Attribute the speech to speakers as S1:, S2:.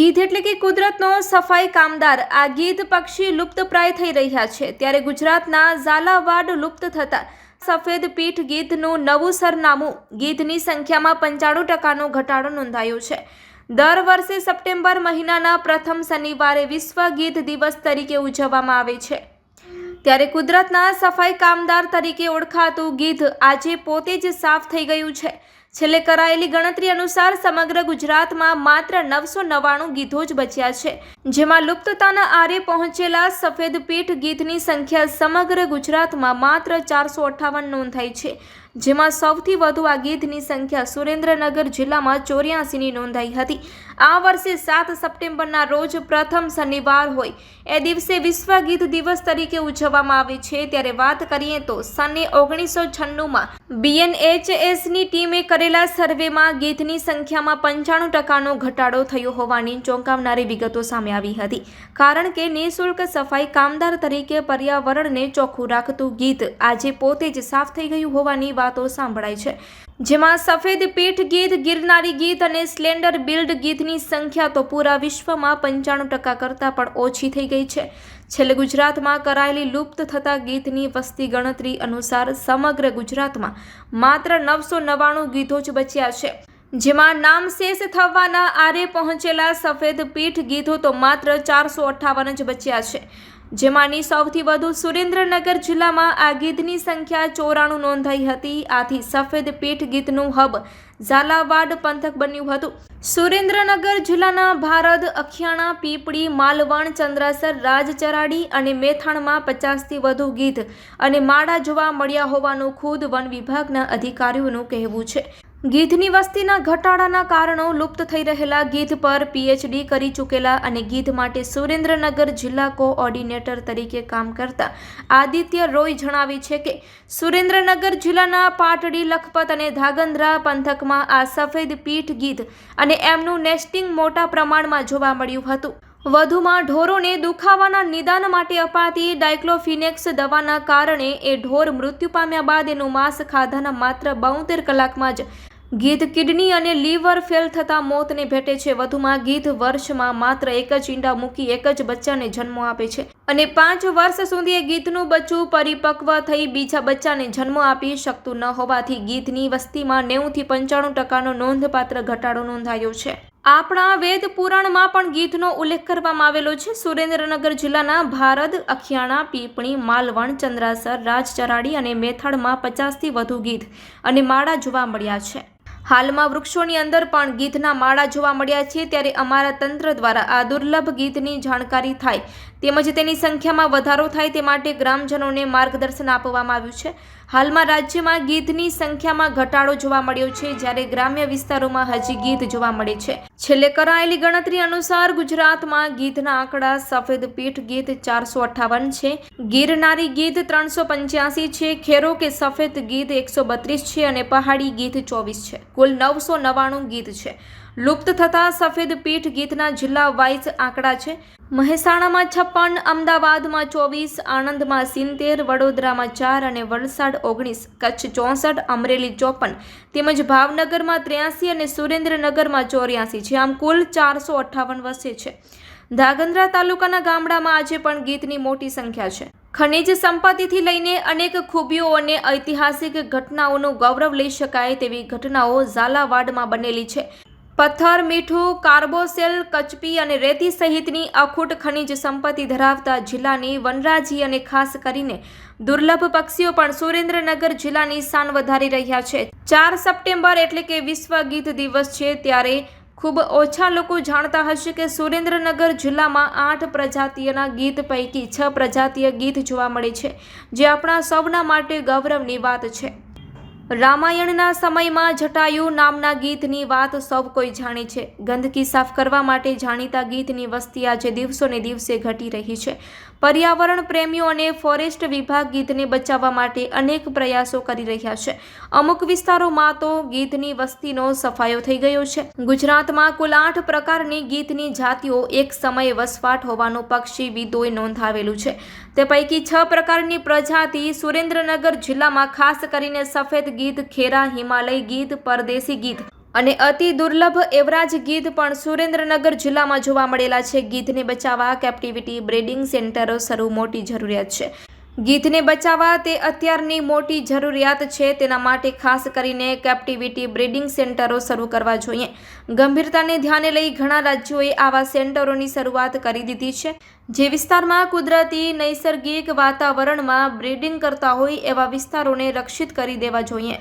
S1: ગીધ એટલે કે કુદરતનો સફાઈ કામદાર. આ ગીધ પક્ષી લુપ્તપ્રાય થઈ રહ્યા છે. ત્યારે ગુજરાતના ઝાલાવાડ લુપ્ત થતા સફેદ પીઠ ગીધનું નવું સરનામું. ગીધની સંખ્યામાં પંચાણું ટકાનો ઘટાડો નોંધાયો છે. દર વર્ષે સપ્ટેમ્બર મહિનાના પ્રથમ શનિવારે વિશ્વ ગીધ દિવસ તરીકે ઉજવવામાં આવે છે. ત્યારે કુદરતના સફાઈ કામદાર તરીકે ઓળખાતું ગીધ આજે પોતે જ સાફ થઈ ગયું છે. છેલ્લે કરાયેલી ગણતરી અનુસાર સમગ્ર ગુજરાતમાં માત્ર નવસો નવ્વાણું ગીધો જ બચ્યા છે. જેમાં લુપ્તતાના આરે પહોંચેલા સફેદ પીઠ ગીધની સંખ્યા સમગ્ર ગુજરાતમાં માત્ર ચારસો અઠ્ઠાવન નોંધાઈ છે. જેમાં સૌથી વધુ આ ગીધની સંખ્યા સુરેન્દ્રનગર જિલ્લામાં ચોર્યાસીની નોંધાઈ હતી. આ વર્ષે સાત સપ્ટેમ્બરના રોજ પ્રથમ શનિવાર હોય. એ દિવસે વિશ્વ ગીધ દિવસ તરીકે ઉજવવામાં આવે છે. ત્યારે વાત કરીએ તો સને ઓગણીસો છન્નુંમાં બીએનએચએસની ટીમે કરેલા સર્વેમાં ગીધની સંખ્યામાં પંચાણું ટકાનો ઘટાડો થયો હોવાની ચોંકાવનારી વિગતો સામે આવી હતી. કારણ કે નિઃશુલ્ક સફાઈ કામદાર તરીકે પર્યાવરણને ચોખ્ખું રાખતું ગીધ આજે પોતે જ સાફ થઈ ગયું હોવાની વાતો સાંભળાય છે. જેમાં સફેદ પીઠ ગીધ ગિરનારી ગીધ અને સ્લેન્ડર બિલ્ડ ગીધની સંખ્યા તો પૂરા વિશ્વમાં પંચાણું ટકા કરતાં પણ ઓછી થઈ ગઈ છે. છેલ્લે ગુજરાતમાં કરાયેલી લુપ્ત થતા ગીધની વસ્તી ગણતરી અનુસાર સમગ્ર ગુજરાતમાં માત્ર નવસો નવ્વાણું ગીધો જ બચ્યા છે. જેમાં નામશેષ થવાના આરે પહોંચેલા સફેદ પીઠ ગીધો તો માત્ર ચારસો અઠ્ઠાવન જ બચ્યા છે. જેમાંની સૌથી વધુ સુરેન્દ્રનગર જિલ્લામાં આ ગીધની સંખ્યા ચોરાણું નોંધાઈ હતી. આથી સફેદ પીઠ ગીધનું હબ ઝાલાવાડ પંથક બન્યું હતું. સુરેન્દ્રનગર જિલ્લાના ભારત અખિયાણા, પીપળી, માલવણ, ચંદ્રાસર, રાજચરાડી અને મેથાણમાં પચાસથી વધુ ગીધ અને માળા જોવા મળ્યા હોવાનું ખુદ વન વિભાગના અધિકારીઓનું કહેવું છે. ગીધની વસ્તીના ઘટાડાના કારણો લુપ્ત થઈ રહેલા ગીધ પર પીએચડી કરી ચૂકેલા અને ગીધ માટે સુરેન્દ્રનગર જિલ્લા કોઓર્ડિનેટર તરીકે કામ કરતા આદિત્ય રોય જણાવે છે કે સુરેન્દ્રનગર જિલ્લાના પાટડી, લખપત અને ધાગંદ્રા પંથકમાં આ સફેદ પીઠ ગીધ અને એમનું નેસ્ટિંગ મોટા પ્રમાણમાં જોવા મળ્યું હતું. વધુમાં ઢોરોને દુખાવાના નિદાન માટે અપાતી ડાયક્લોફિનેક્સ દવાના કારણે એ ઢોર મૃત્યુ પામ્યા બાદ એનું માંસ ખાધાના માત્ર બોતેર કલાકમાં જ ગીધ કિડની અને લીવર ફેલ થતાં મોતને ભેટે છે. વધુમાં ગીધ વર્ષમાં માત્ર એક જ ઈંડા મૂકી એક જ બચ્ચાને જન્મ આપે છે. અને પાંચ વર્ષ સુધી એ ગીધનું બચ્ચું પરિપક્વ થઈ બીજા બચ્ચાને જન્મ આપી શકતું ન હોવાથી ગીધની વસ્તીમાં નેવુંથી પંચાણું ટકાનો નોંધપાત્ર ઘટાડો નોંધાયો છે. આપણા વેદ પુરાણમાં પણ ગીધનો ઉલ્લેખ કરવામાં આવેલો છે. સુરેન્દ્રનગર જિલ્લાના ભારત અખિયાણા, પીપણી, માલવણ, ચંદ્રાસર, રાજચરાડી અને મેથાડમાં પચાસથી વધુ ગીધ અને માળા જોવા મળ્યા છે. હાલમાં વૃક્ષોની અંદર પણ ગીધના માળા જોવા મળ્યા છે, ત્યારે અમારા તંત્ર દ્વારા આ દુર્લભ ગીધની જાણકારી થાય તેમજ તેની સંખ્યામાં વધારો થાય તે માટે ગ્રામજનોને માર્ગદર્શન આપવામાં આવ્યું છે. હાલમાં રાજ્યમાં ગીધની સંખ્યામાં ઘટાડો જોવા મળ્યો છે, જ્યારે ગ્રામ્ય વિસ્તારોમાં હજી ગીધ જોવા મળે છે. છેલ્લે કરાયેલી ગણતરી અનુસાર ગુજરાતમાં ગીધના આંકડા સફેદ પીઠ ગીધ ચારસો અઠ્ઠાવન છે, ગિરનારી ગીધ ત્રણસો પંચ્યાસી છે, ખેરો કે સફેદ ગીધ એકસો બત્રીસ છે અને પહાડી ગીધ ચોવીસ છે. કુલ નવસો નવ્વાણું ગીધ છે. લુપ્ત થતા સફેદ પીઠ ગીતના જિલ્લા વાઇઝ આંકડા છે. મહેસાણામાં છપ્પન, અમદાવાદમાં ચોવીસ, આણંદમાં સિત્તેર, વડોદરામાં ચાર અને વલસાડ ઓગણીસ, કચ્છ ચોસઠ, અમરેલી ચોપન, તેમજ ભાવનગરમાં ત્ર્યાસી અને સુરેન્દ્રનગરમાં ચોર્યાસી છે. આમ કુલ ચારસો અઠ્ઠાવન વસે છે. ધાગંદ્રા તાલુકાના ગામડામાં આજે પણ ગીતની મોટી સંખ્યા છે. ખનિજ સંપત્તિથી લઈને અનેક ખૂબીઓ અને ઐતિહાસિક ઘટનાઓનું ગૌરવ લઈ શકાય તેવી ઘટનાઓ ઝાલાવાડમાં બનેલી છે. પથ્થર, મીઠું, કાર્બોસેલ, કચપી અને રેતી સહિતની અખૂટ ખનિજ સંપત્તિ ધરાવતા જિલ્લાની વનરાજી અને ખાસ કરીને દુર્લભ પક્ષીઓ પણ સુરેન્દ્રનગર જિલ્લાની શાન વધારી રહ્યા છે. ચાર સપ્ટેમ્બર એટલે કે વિશ્વ ગીત દિવસ છે ત્યારે ખૂબ ઓછા લોકો જાણતા હશે કે સુરેન્દ્રનગર જિલ્લામાં આઠ પ્રજાતિઓના ગીત પૈકી છ પ્રજાતીય ગીત જોવા મળે છે, જે આપણા સૌના માટે ગૌરવની વાત છે. રામાયણના સમયમાં જટાયુ નામના ગીતની વાત સૌ કોઈ જાણે છે. ગંદકી સાફ કરવા માટે જાણીતા ગીતની વસ્તી આજે દિવસોને દિવસે ઘટી રહી છે. પર્યાવરણ પ્રેમીઓ અને ફોરેસ્ટ વિભાગ ગીતને બચાવવા માટે અનેક પ્રયાસો કરી રહ્યા છે. અમુક વિસ્તારોમાં તો ગીતની વસ્તીનો સફાયો થઈ ગયો છે. ગુજરાતમાં કુલ આઠ પ્રકારની ગીતની જાતિઓ એક સમયે વસવાટ હોવાનું પક્ષી વિદોએ નોંધાવેલું છે. તે પૈકી છ પ્રકારની પ્રજાતિ સુરેન્દ્રનગર જિલ્લામાં ખાસ કરીને સફેદ ગીધ ખેરા હિમાલય ગીધ પરદેશી ગીધ અને અતિ દુર્લભ એવરાજ ગીધ પણ સુરેન્દ્રનગર જિલ્લામાં જોવા મળેલા છે. ગીધને બચાવવા કેપ્ટિવિટી બ્રેડિંગ સેન્ટરો શરૂ મોટી જરૂરિયાત છે. ગીધને બચાવવા તે અત્યારની મોટી જરૂરિયાત છે. તેના માટે ખાસ કરીને કેપ્ટિવિટી બ્રીડિંગ સેન્ટરો શરૂ કરવા જોઈએ. ગંભીરતાને ધ્યાને લઈ ઘણા રાજ્યોએ આવા સેન્ટરોની શરૂઆત કરી દીધી છે. જે વિસ્તારમાં કુદરતી નૈસર્ગિક વાતાવરણમાં બ્રીડિંગ કરતા હોય એવા વિસ્તારોને રક્ષિત કરી દેવા જોઈએ.